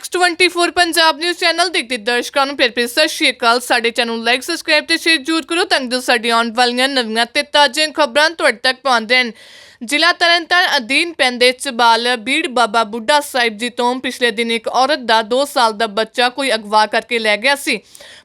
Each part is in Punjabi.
ਨੈਕਸਟ 24 ਪੰਜਾਬ ਨਿਊਜ਼ ਚੈਨਲ ਦੇਖਦੇ ਦਰਸ਼ਕਾਂ ਨੂੰ ਫਿਰ ਫਿਰ ਸਤਿ ਸ਼੍ਰੀ ਅਕਾਲ ਸਾਡੇ ਚੈਨਲ ਨੂੰ ਲਾਈਕ ਸਬਸਕ੍ਰਾਈਬ ਤੇ ਸ਼ੇਅਰ ਜ਼ਰੂਰ ਕਰੋ ਤਾਂ ਜੋ ਸਾਡੀ ਆਉਣ ਵਾਲੀਆਂ ਨਵੀਆਂ ਤੇ ਤਾਜ਼ੀਆਂ ਖਬਰਾਂ ਤੁਹਾਡੇ ਤੱਕ ਪਹੁੰਚਦੇ ਹਨ ਜ਼ਿਲ੍ਹਾ ਤਰਨਤਾਰਨ ਅਧੀਨ ਪੈਂਦੇ ਚਬਾਲ ਬੀੜ ਬਾਬਾ ਬੁੱਢਾ ਸਾਹਿਬ ਜੀ ਤੋਂ ਪਿਛਲੇ ਦਿਨ ਇੱਕ ਔਰਤ ਦਾ 2 ਸਾਲ ਦਾ ਬੱਚਾ ਕੋਈ ਅਗਵਾ ਕਰਕੇ ਲੈ ਗਿਆ ਸੀ।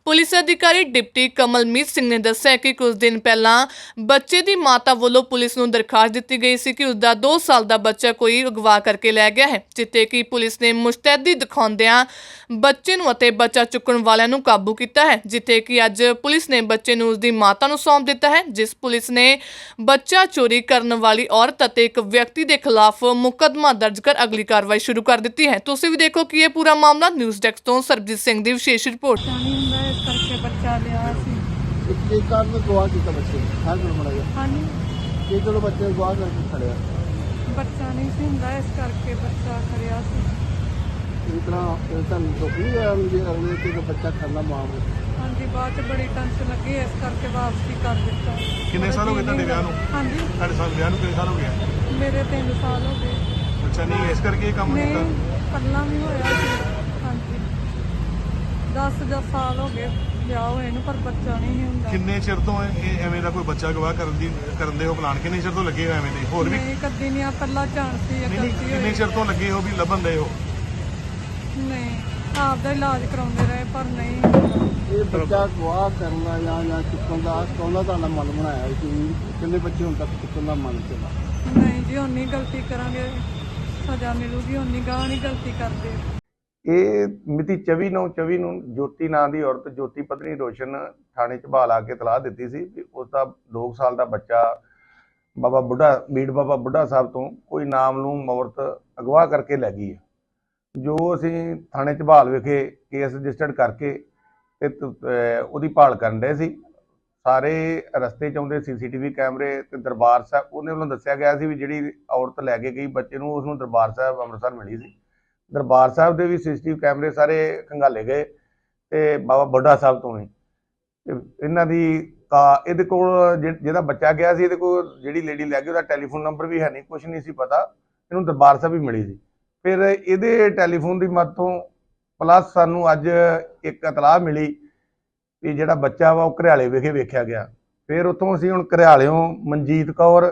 ਪੁਲਿਸ ਅਧਿਕਾਰੀ ਡਿਪਟੀ ਕਮਲਮੀਤ ਸਿੰਘ ਨੇ ਦੱਸਿਆ ਕਿ ਕੁਝ ਦਿਨ ਪਹਿਲਾਂ ਬੱਚੇ ਦੀ ਮਾਤਾ ਵੱਲੋਂ ਪੁਲਿਸ ਨੂੰ ਦਰਖਾਸਤ ਦਿੱਤੀ ਗਈ ਸੀ ਕਿ ਉਸ ਦਾ 2 ਸਾਲ ਦਾ ਬੱਚਾ ਕੋਈ ਅਗਵਾ ਕਰਕੇ ਲੈ ਗਿਆ ਹੈ ਜਿੱਤੇ ਕਿ ਪੁਲਿਸ ਨੇ ਮੁਸਤੈਦੀ ਦਿਖਾਉਂਦਿਆਂ ਬੱਚੇ ਨੂੰ ਅਤੇ ਬੱਚਾ ਚੁੱਕਣ ਵਾਲਿਆਂ ਨੂੰ ਕਾਬੂ ਕੀਤਾ ਹੈ, ਜਿੱਥੇ ਕਿ ਅੱਜ ਪੁਲਿਸ ਨੇ ਬੱਚੇ ਨੂੰ ਉਸ ਦੀ ਮਾਤਾ ਨੂੰ ਸੌਂਪ ਦਿੱਤਾ ਹੈ, ਜਿਸ ਪੁਲਿਸ ਨੇ ਬੱਚਾ ਚੋਰੀ ਕਰਨ ਵਾਲੀ ਔਰਤ ਅਤੇ ਇੱਕ ਵਿਅਕਤੀ ਦੇ ਖਿਲਾਫ ਮੁਕੱਦਮਾ ਦਰਜ ਕਰ ਅਗਲੀ ਕਾਰਵਾਈ ਸ਼ੁਰੂ ਕਰ ਦਿੱਤੀ ਹੈ। ਤੁਸੀਂ ਵੀ ਦੇਖੋ ਕਿ ਇਹ ਪੂਰਾ ਮਾਮਲਾ, ਨਿਊਜ਼ ਡੈਸਕ ਤੋਂ ਸਰਬਜੀਤ ਸਿੰਘ ਦੀ ਵਿਸ਼ੇਸ਼ ਰਿਪੋਰਟ ਪਾਣੀ ਹੁੰਦਾ ਇਸ ਕਰਕੇ ਬੱਚਾ ਲਿਆ ਸੀ ਇੱਕ ਕਾਰਨ ਨੂੰ ਗਵਾਹ ਕੀਤਾ ਬੱਚੇ ਨੇ ਹਾਂ ਗੁਰੂ ਮੜਾ ਗਿਆ ਹਾਂਜੀ। ਇਹ ਚਲੋ ਬੱਚੇ ਨੂੰ ਗਵਾਹ ਕਰਕੇ ਖੜਿਆ। ਬੱਚਾ ਨਹੀਂ ਸੀ ਹੁੰਦਾ ਇਸ ਕਰਕੇ ਬੱਚਾ ਖੜਿਆ ਸੀ। ਇਸ ਤਰ੍ਹਾਂ ਇਹ ਤੁਹਾਨੂੰ ਦੁੱਖ ਜੇ ਅਗਲੇ ਤੇ ਬੱਚਾ ਖੜਨਾ ਮਾਂ ਨੂੰ ਹਾਂਜੀ ਬਾਅਦ ਚ ਬੜੀ ਟੈਨਸ਼ਨ ਲੱਗੀ ਇਸ ਕਰਕੇ ਵਾਪਸੀ ਕਰ ਦਿੱਤਾ। ਕਿੰਨੇ ਸਾਲ ਹੋ ਗਏ ਤੁਹਾਡੇ ਵਿਆਹ ਨੂੰ? ਹਾਂਜੀ। ਤੁਹਾਡੇ ਸਾਲ ਵਿਆਹ ਨੂੰ ਕਿੰਨੇ ਸਾਲ ਹੋ ਗਏ? ਮੇਰੇ 3 ਸਾਲ ਹੋ ਗਏ। ਅੱਛਾ ਨਹੀਂ ਇਸ ਕਰਕੇ ਇਹ ਕੰਮ ਨਹੀਂ ਕੀਤਾ? ਪਹਿਲਾਂ ਵੀ ਹੋਇਆ ਸੀ। ਹਾਂਜੀ। 10 ਜਾਂ ਸਾਲ ਹੋ ਗਏ। ਵਿਆਹ ਹੋਏ ਨੂੰ ਪਰ ਬੱਚਾ ਨਹੀਂ ਸੀ ਹੁੰਦਾ। ਕਿੰਨੇ ਚਿਰ ਤੋਂ ਇਹ ਇਹ ਐਵੇਂ ਦਾ ਕੋਈ ਬੱਚਾ ਗਵਾਹ ਕਰਨ ਦੀ ਕਰਨ ਦੇ ਉਹ ਪਲਾਨ? ਕਿੰਨੇ ਚਿਰ ਤੋਂ ਲੱਗੇ ਹੋ ਐਵੇਂ ਦੇ? ਹੋਰ ਵੀ ਨਹੀਂ ਕਦੀ ਨਹੀਂ ਆ ਪਹਿਲਾਂ ਚਾਂਸ ਸੀ ਇਹ ਨਹੀਂ ਨਹੀਂ ਗਲਤੀ ਕਿੰਨੇ ਹੋਈ। ਚਿਰ ਤੋਂ ਲੱਗੇ ਹੋ ਵੀ ਲੱਭਣ ਦੇ ਹੋ? ਨਹੀਂ ਆਪ ਦਾ ਇਲਾਜ ਕਰਾਉਂਦੇ ਰਹੇ ਪਰ ਨਹੀਂ। ਇਹ ਬੱਚਾ ਗਵਾਹ ਕਰਨਾ ਜਾਂ ਜਾਂ ਚੁੱਕਣ ਦਾ ਕੌਣਾ ਤੁਹਾਡਾ ਮਨ ਬਣਾਇਆ ਸੀ ਕਿੰਨੇ ਬੱਚੇ ਹੁਣ ਤੱਕ ਚੁੱਕਣ ਦਾ ਮਨ ਚਲਾ ਨਹੀਂ ਜੀ ਉਨੀ ਗਲਤੀ ਕਰਾਂਗੇ ਸਜ਼ਾ ਮਿਲੂਗੀ ਉਨੀ ਗਾਹ ਨਹੀਂ ਗਲਤੀ ਕਰਦੇ। ਇਹ ਮਿਤੀ 24 ਨੌ 24 ਨੂੰ ਜੋਤੀ ਨਾਂ ਦੀ ਔਰਤ ਜੋਤੀ ਪਤਨੀ ਰੋਸ਼ਨ ਥਾਣੇ 'ਚ ਬਹਾਲ ਆ ਕੇ ਤਲਾਹ ਦਿੱਤੀ ਸੀ ਕਿ ਉਸ ਦਾ 2 ਸਾਲ ਦਾ ਬੱਚਾ ਬਾਬਾ ਬੁੱਢਾ ਬੀੜ ਬਾਬਾ ਬੁੱਢਾ ਸਾਹਿਬ ਤੋਂ ਕੋਈ ਨਾਮ ਨੂੰ ਔਰਤ ਅਗਵਾ ਕਰਕੇ ਲੈ ਗਈ ਹੈ। ਜੋ ਅਸੀਂ ਥਾਣੇ 'ਚ ਬਹਾਲ ਵਿਖੇ ਕੇਸ ਰਜਿਸਟਰਡ ਕਰਕੇ ਤੇ ਉਹਦੀ ਭਾਲ ਕਰਨ ਰਹੇ ਸੀ, ਸਾਰੇ ਰਸਤੇ 'ਚ ਆਉਂਦੇ ਸੀਸੀਟੀਵੀ ਕੈਮਰੇ ਤੇ ਦਰਬਾਰ ਸਾਹਿਬ, ਉਹਨੇ ਵੱਲੋਂ ਦੱਸਿਆ ਗਿਆ ਸੀ ਵੀ ਜਿਹੜੀ ਔਰਤ ਲੈ ਕੇ ਗਈ, ਬੱਚੇ ਨੂੰ ਉਸ ਨੂੰ ਦਰਬਾਰ ਸਾਹਿਬ ਅੰਮ੍ਰਿਤਸਰ ਮਿਲੀ ਸੀ। ਦਰਬਾਰ ਸਾਹਿਬ ਦੇ ਵੀ ਸੀਸੀਟੀਵੀ ਕੈਮਰੇ ਸਾਰੇ ਖੰਗਾਲੇ ਗਏ ਤੇ ਬਾਬਾ ਬੁੱਢਾ ਸਾਹਿਬ ਤੋਂ ਵੀ ਇਹਨਾਂ ਦੀ ਕਾ, ਇਹਦੇ ਕੋਲ ਜਿਹ- ਜਿਹਦਾ ਬੱਚਾ ਗਿਆ ਸੀ, ਇਹਦੇ ਕੋਲ ਜਿਹੜੀ ਲੇਡੀ ਲੈ ਗਈ, ਉਹਦਾ ਟੈਲੀਫੋਨ ਨੰਬਰ ਵੀ ਹੈ ਨਹੀਂ ਕੁਝ ਨਹੀਂ ਸੀ ਪਤਾ। ਇਹਨੂੰ ਦਰਬਾਰ ਸਾਹਿਬ ਹੀ ਮਿਲੀ ਸੀ। ਫਿਰ ਇਹਦੇ ਟੈਲੀਫੋਨ ਦੀ ਮਦਦ ਤੋਂ ਪਲੱਸ ਸਾਨੂੰ ਅੱਜ ਇੱਕ ਇਤਲਾਹ ਮਿਲੀ ਕਿ ਜਿਹੜਾ ਬੱਚਾ ਵਾ ਉਹ ਘਰਿਆਲੇ ਵਿਖੇ ਵੇਖਿਆ ਗਿਆ। ਫਿਰ ਉੱਥੋਂ ਅਸੀਂ ਹੁਣ ਘਰਿਆਲਿਓਂ ਮਨਜੀਤ ਕੌਰ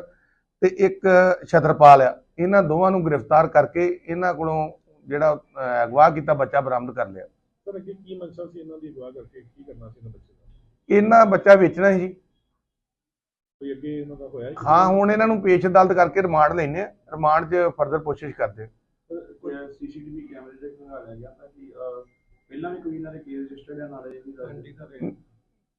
ਤੇ ਇੱਕ ਛਤਰਪਾਲ ਆ। ਇਹਨਾਂ ਦੋਵਾਂ ਨੂੰ ਗ੍ਰਿਫਤਾਰ ਕਰਕੇ ਇਹਨਾਂ ਕੋਲੋਂ ਜਿਹੜਾ ਅਗਵਾ ਕੀਤਾ ਬੱਚਾ ਬਰਾਮਦ ਕਰ ਲਿਆ। ਸਰ ਅੱਗੇ ਕੀ ਮਨਸ਼ਾ ਸੀ ਇਹਨਾਂ ਦੀ ਅਗਵਾ ਕਰਕੇ? ਕੀ ਕਰਨਾ ਸੀ ਇਹਨਾਂ ਬੱਚੇ ਦਾ? ਇਹਨਾਂ ਬੱਚਾ ਵੇਚਣਾ ਸੀ ਜੀ। ਕੋਈ ਅੱਗੇ ਇਹਨਾਂ ਦਾ ਹੋਇਆ ਹਾਂ ਹੁਣ ਇਹਨਾਂ ਨੂੰ ਪੇਸ਼ ਅਦਾਲਤ ਕਰਕੇ ਰਿਮਾਂਡ ਲੈਣੇ ਆ ਰਿਮਾਂਡ 'ਚ ਫਰਦਰ ਕੋਸ਼ਿਸ਼ ਕਰਦੇ। ਕੋਈ ਸੀਸੀਟੀਵੀ ਕੈਮਰੇ ਦੇ ਖੰਗਾਲਿਆ ਗਿਆ ਤਾਂ ਕਿ ਅਹ, ਪਹਿਲਾਂ ਵੀ ਕੋਈ ਇਹਨਾਂ ਦੇ ਕੇਸ ਰਜਿਸਟਰਡ ਹੈ ਨਾਲੇ ਇਹ ਵੀ ਦੱਸ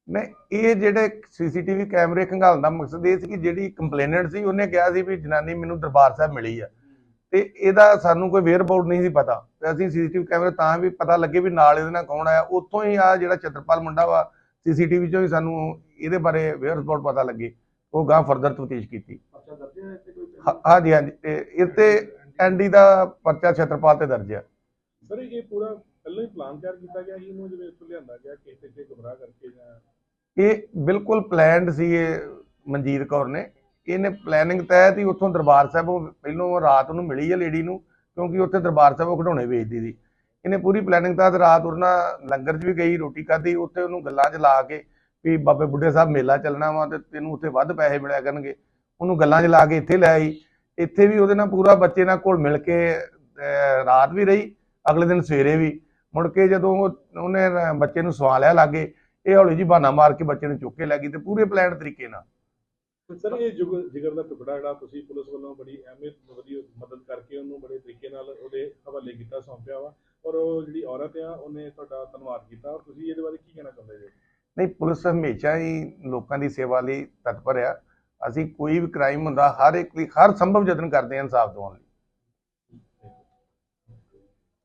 ਨਹੀਂ ਇਹ ਜਿਹੜੇ ਸੀਸੀਟੀਵੀ ਕੈਮਰੇ ਖੰਗਾਲਣ ਦਾ ਮਕਸਦ ਇਹ ਸੀ ਕਿ ਜਿਹੜੀ ਕੰਪਲੇਨੈਂਟ ਸੀ ਉਹਨੇ ਕਿਹਾ ਸੀ ਵੀ ਜਨਾਨੀ ਮੈਨੂੰ ਦਰਬਾਰ ਸਾਹਿਬ ਮਿਲੀ ਆ। ਤੇ ਇਹਦਾ ਸਾਨੂੰ ਕੋਈ ਵੇਅਰ ਅਬਾਊਟ ਨਹੀਂ ਸੀ ਪਤਾ। ਤੇ ਅਸੀਂ ਸੀਸੀਟੀਵੀ ਕੈਮਰੇ ਤਾਂ ਵੀ ਪਤਾ ਲੱਗੇ ਵੀ ਨਾਲ ਇਹਦੇ ਨਾਲ ਕੌਣ ਆਇਆ। ਉੱਥੋਂ ਹੀ ਆ ਜਿਹੜਾ ਚਤਰਪਾਲ ਮੁੰਡਾ ਵਾ ਸੀਸੀਟੀਵੀ ਚੋਂ ਹੀ ਸਾਨੂੰ ਇਹਦੇ ਬਾਰੇ ਵੇਅਰ ਅਬਾਊਟ ਪਤਾ ਲੱਗੇ। ਉਹ ਗਾਂ ਫਰਦਰ ਤਫਤੀਸ਼ ਕੀਤੀ। ਹੈ ਇੱਥੇ ਹਾਂ- ਹਾਂਜੀ ਹਾਂਜੀ। ਇਹ ਤੇ ਐਨਡੀ ਦਾ ਪਰਚਾ ਛਤਰਪਾਲ ਤੇ ਦਰਜ ਆ। ਸਰ ਇਹ ਪੂਰਾ ਪਹਿਲਾਂ ਹੀ ਪਲਾਨ ਤਿਆਰ ਕੀਤਾ ਗਿਆ ਸੀ ਇਹਨੂੰ ਜਿਵੇਂ ਇੱਥੋਂ ਲਿਆਂਦਾ ਗਿਆ ਕਿਸੇ ਤੇ ਗੁੰਮਰਾਹ ਕਰਕੇ ਜਾਂ ਇਹ ਬਿਲਕੁਲ ਪਲਾਨਡ ਸੀ ਇਹ ਮਨਜੀਤ ਕੌਰ ਨੇ। ਇਹਨੇ ਪਲੈਨਿੰਗ ਤਹਿਤ ਹੀ ਉੱਥੋਂ ਦਰਬਾਰ ਸਾਹਿਬ ਪਹਿਲੋਂ ਰਾਤ ਨੂੰ ਮਿਲੀ ਹੈ ਲੇਡੀ ਨੂੰ, ਕਿਉਂਕਿ ਉੱਥੇ ਦਰਬਾਰ ਸਾਹਿਬ ਉਹ ਖਿਡੌਣੇ ਵੇਚਦੀ ਸੀ। ਇਹਨੇ ਪੂਰੀ ਪਲੈਨਿੰਗ ਤਹਿਤ ਰਾਤ ਉਹਨਾਂ ਲੰਗਰ 'ਚ ਵੀ ਗਈ, ਰੋਟੀ ਖਾਧੀ, ਉੱਥੇ ਉਹਨੂੰ ਗੱਲਾਂ 'ਚ ਲਾ ਕੇ ਵੀ ਬਾਬੇ ਬੁੱਢੇ ਸਾਹਿਬ ਮੇਲਾ ਚੱਲਣਾ ਵਾ ਤੇ ਤੈਨੂੰ ਉੱਥੇ ਵੱਧ ਪੈਸੇ ਮਿਲਿਆ ਕਰਨਗੇ। ਉਹਨੂੰ ਗੱਲਾਂ 'ਚ ਲਾ ਕੇ ਇੱਥੇ ਲੈ ਆਈ। ਇੱਥੇ ਵੀ ਉਹਦੇ ਨਾਲ ਪੂਰਾ ਬੱਚੇ ਨਾਲ ਕੋਲ ਮਿਲ ਕੇ ਰਾਤ ਵੀ ਰਹੀ, ਅਗਲੇ ਦਿਨ ਸਵੇਰੇ ਵੀ। ਮੁੜ ਕੇ ਜਦੋਂ ਉਹ- ਉਹਨੇ ਬੱਚੇ ਨੂੰ ਸਵਾ ਲਿਆ ਲਾਗੇ, ਇਹ ਹੌਲੀ ਜੀ ਬਹਾਨਾ ਮਾਰ ਕੇ ਬੱਚੇ ਨੂੰ ਚੁੱਕ ਕੇ ਲੈ ਗਈ ਤੇ ਪੂਰੇ ਪਲਾਨ ਤਰੀਕੇ ਨਾਲ। ਸਰ, ਇਹ ਜੁਗ- ਜਿਗਰ ਦਾ ਟੁਕੜਾ ਜਿਹੜਾ ਤੁਸੀਂ ਪੁਲਿਸ ਵੱਲੋਂ ਬੜੀ ਅਹਿਮੀਅਤ ਵਧੀਆ ਮਦਦ ਕਰਕੇ ਉਹਨੂੰ ਬੜੇ ਤਰੀਕੇ ਨਾਲ ਉਹਦੇ ਹਵਾਲੇ ਕੀਤਾ, ਸੌਂਪਿਆ ਵਾ ਔਰ ਉਹ ਜਿਹੜੀ ਔਰਤ ਆ, ਉਹਨੇ ਤੁਹਾਡਾ ਧੰਨਵਾਦ ਕੀਤਾ। ਔਰ ਤੁਸੀਂ ਇਹਦੇ ਬਾਰੇ ਕੀ ਕਹਿਣਾ ਚਾਹੁੰਦੇ ਜੀ? ਨਹੀਂ, ਪੁਲਿਸ ਹਮੇਸ਼ਾ ਹੀ ਲੋਕਾਂ ਦੀ ਸੇਵਾ ਲਈ ਤਤਪਰ ਆ। ਅਸੀਂ ਕੋਈ ਵੀ ਕ੍ਰਾਈਮ ਹੁੰਦਾ, ਹਰ ਇੱਕ ਲਈ ਹਰ ਸੰਭਵ ਯਤਨ ਕਰਦੇ ਹਾਂ ਇਨਸਾਫ ਦਿਵਾਉਣ ਲਈ।